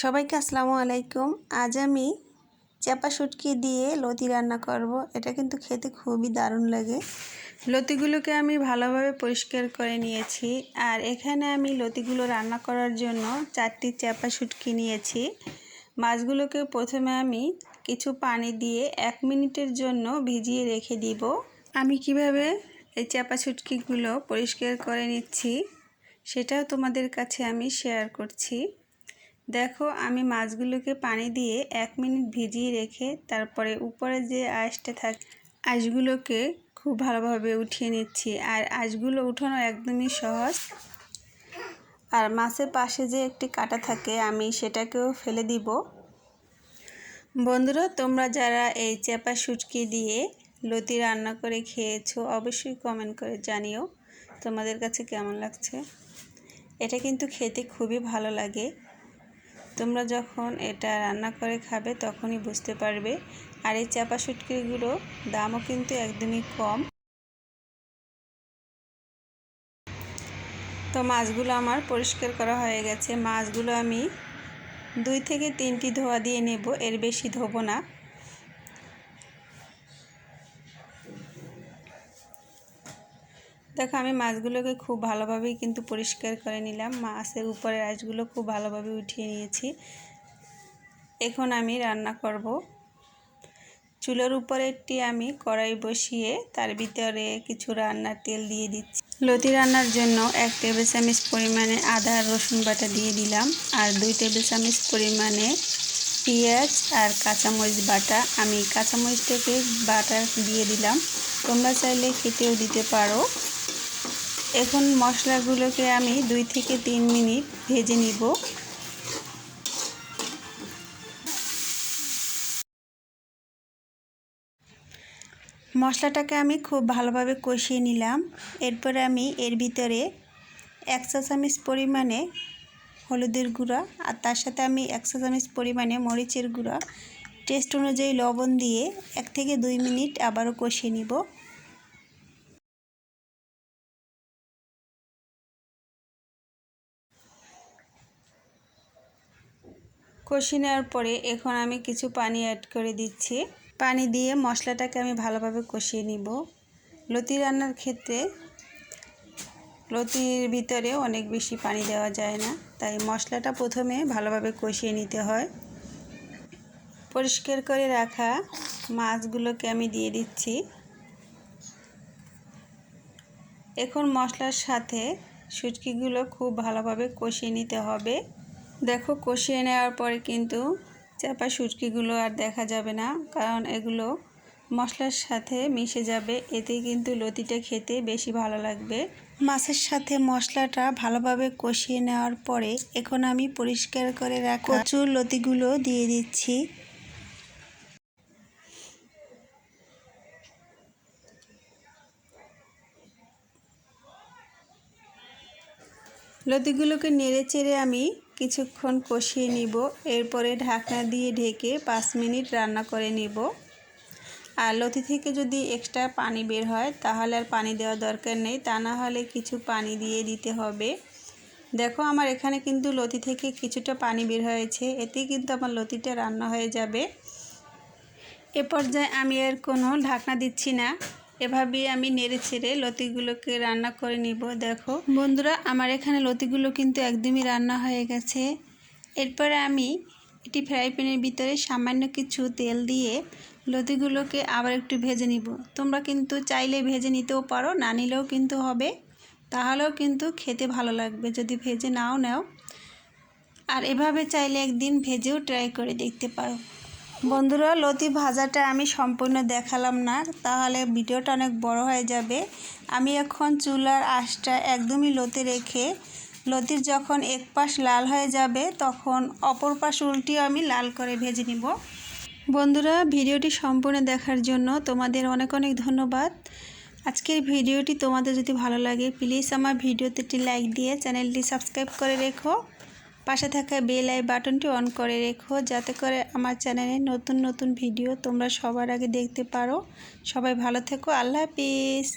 সবাইকে আসসালামু আলাইকুম। আজ আমি চাপা শুটকি দিয়ে লতি রান্না করব। এটা কিন্তু খেতে খুবই দারুণ লাগে। লতিগুলোকে আমি ভালোভাবে পরিষ্কার করে নিয়েছি। আর এখানে আমি লতিগুলো রান্না করার জন্য চারটি চাপা শুটকি নিয়েছি। মাছগুলোকে প্রথমে আমি কিছু পানি দিয়ে এক মিনিটের জন্য ভিজিয়ে রেখে দিব। আমি কীভাবে এই চাপা শুটকিগুলো পরিষ্কার করে নিচ্ছি, সেটাও তোমাদের কাছে আমি শেয়ার করছি। দেখো, আমি মাছগুলোকে পানি দিয়ে এক মিনিট ভিজিয়ে রেখে তারপরে উপরে যে আঁশটা থাকে, আঁশগুলোকে খুব ভালোভাবে উঠিয়ে নিচ্ছি। আর আঁশগুলো উঠানো একদমই সহজ। আর মাছের পাশে যে একটি কাটা থাকে, আমি সেটাকেও ফেলে দিব। বন্ধুরা, তোমরা যারা এই চেপা সুটকি দিয়ে লতি রান্না করে খেয়েছো, অবশ্যই কমেন্ট করে জানিও তোমাদের কাছে কেমন লাগছে। এটা কিন্তু খেতে খুবই ভালো লাগে। তোমরা যখন এটা রান্না করে খাবে তখনই বুঝতে পারবে। আর এই চাপা শুটকিগুলো দামও কিন্তু একদমই কম। তো মাছগুলো আমার পরিষ্কার করা হয়ে গেছে। মাছগুলো আমি দুই থেকে তিনটি ধোয়া দিয়ে নেব। এর বেশি ধোবো না। দেখো, আমি মাছগুলোকে খুব ভালোভাবেই কিন্তু পরিষ্কার করে নিলাম। মাছের উপরের আঁশগুলো খুব ভালোভাবে উঠিয়ে নিয়েছি। এখন আমি রান্না করব। চুলোর উপরে একটি আমি কড়াই বসিয়ে তার ভিতরে কিছু রান্নার তেল দিয়ে দিচ্ছি। লতি রান্নার জন্য এক টেবিল চামচ পরিমাণে আদা রসুন বাটা দিয়ে দিলাম আর দুই টেবিল চামচ পরিমাণে পেঁয়াজ আর কাঁচামরিচ বাটা। আমি কাঁচামরিচটাকে বাটা দিয়ে দিলাম। তোমরা চাইলে খেতেও দিতে পারো। এখন মশলাগুলোকে আমি দুই থেকে তিন মিনিট ভেজে নিব। মশলাটাকে আমি খুব ভালোভাবে কষিয়ে নিলাম। এরপরে আমি এর ভিতরে এক চা চামচ পরিমাণে হলুদের গুঁড়া আর তার সাথে আমি এক চা চামচ পরিমাণে মরিচের গুঁড়া। টেস্ট অনুযায়ী লবণ দিয়ে এক থেকে দুই মিনিট আবারও কষিয়ে নিব। কষি নেওয়ার পরে এখন আমি কিছু পানি অ্যাড করে দিচ্ছি। পানি দিয়ে মশলাটাকে আমি ভালোভাবে কষিয়ে নিব। লতি রান্নার ক্ষেত্রে লতির ভিতরে অনেক বেশি পানি দেওয়া যায় না, তাই মশলাটা প্রথমে ভালোভাবে কষিয়ে নিতে হয়। পরিষ্কার করে রাখা মাছগুলোকে আমি দিয়ে দিচ্ছি। এখন মশলার সাথে সুটকিগুলো খুব ভালোভাবে কষিয়ে নিতে হবে। দেখো, কষিয়ে নেওয়ার পরে কিন্তু চাপা সুটকিগুলো আর দেখা যাবে না, কারণ এগুলো মশলার সাথে মিশে যাবে। এতে কিন্তু লতিটা খেতে বেশি ভালো লাগবে। মাছের সাথে মশলাটা ভালোভাবে কষিয়ে নেওয়ার পরে এখন আমি পরিষ্কার করে রাখা কচুর লতিগুলো দিয়ে দিচ্ছি। লতিগুলোকে নেড়ে চেড়ে আমি কিছুক্ষণ কষিয়ে নিব। এরপরে ঢাকনা দিয়ে ঢেকে পাঁচ মিনিট রান্না করে নিব। আর লতি থেকে যদি এক্সট্রা পানি বের হয়, তাহলে আর পানি দেওয়ার দরকার নেই। তা না হলে কিছু পানি দিয়ে দিতে হবে। দেখো আমার এখানে কিন্তু লতি থেকে কিছুটা পানি বের হয়েছে। এতে কিন্তু আমার লতিটা রান্না হয়ে যাবে। এ পর্যায়ে আমি আর কোনো ঢাকনা দিচ্ছি না। এভাবেই আমি নেড়ে ছেড়ে লতিগুলোকে রান্না করে নিব, দেখো। বন্ধুরা, আমার এখানে লতিগুলো কিন্তু একদমই রান্না হয়ে গেছে। এরপরে আমি এটি ফ্রাই প্যানের ভিতরে সামান্য কিছু তেল দিয়ে লতিগুলোকে আবার একটু ভেজে নিব। তোমরা কিন্তু চাইলে ভেজে নিতেও পারো, না নিলেও কিন্তু হবে। তাহলেও কিন্তু খেতে ভালো লাগবে, যদি ভেজে নাও নাও। আর এভাবে চাইলে একদিন ভেজেও ট্রাই করে দেখতে পারো। বন্ধুরা, লতি ভাজাটা আমি সম্পূর্ণ দেখালাম না, তাহলে ভিডিওটা অনেক বড় হয়ে যাবে। আমি এখন চুলার আঁশটা একদমই লতে রেখে, লতির যখন এক পাশ লাল হয়ে যাবে, তখন অপর পাশ উল্টিও আমি লাল করে ভেজে নিব। বন্ধুরা, ভিডিওটি সম্পূর্ণ দেখার জন্য তোমাদের অনেক অনেক ধন্যবাদ। আজকের ভিডিওটি তোমাদের যদি ভালো লাগে প্লিজ আমার ভিডিওতে একটি লাইক দিয়ে চ্যানেলটি সাবস্ক্রাইব করে রেখো। পাশে থাকা বেল আই বাটনটি অন করে রেখো, যাতে করে আমার চ্যানেলে নতুন নতুন ভিডিও তোমরা সবার আগে দেখতে পারো। সবাই ভালো থেকো, আল্লাহ হাফিজ।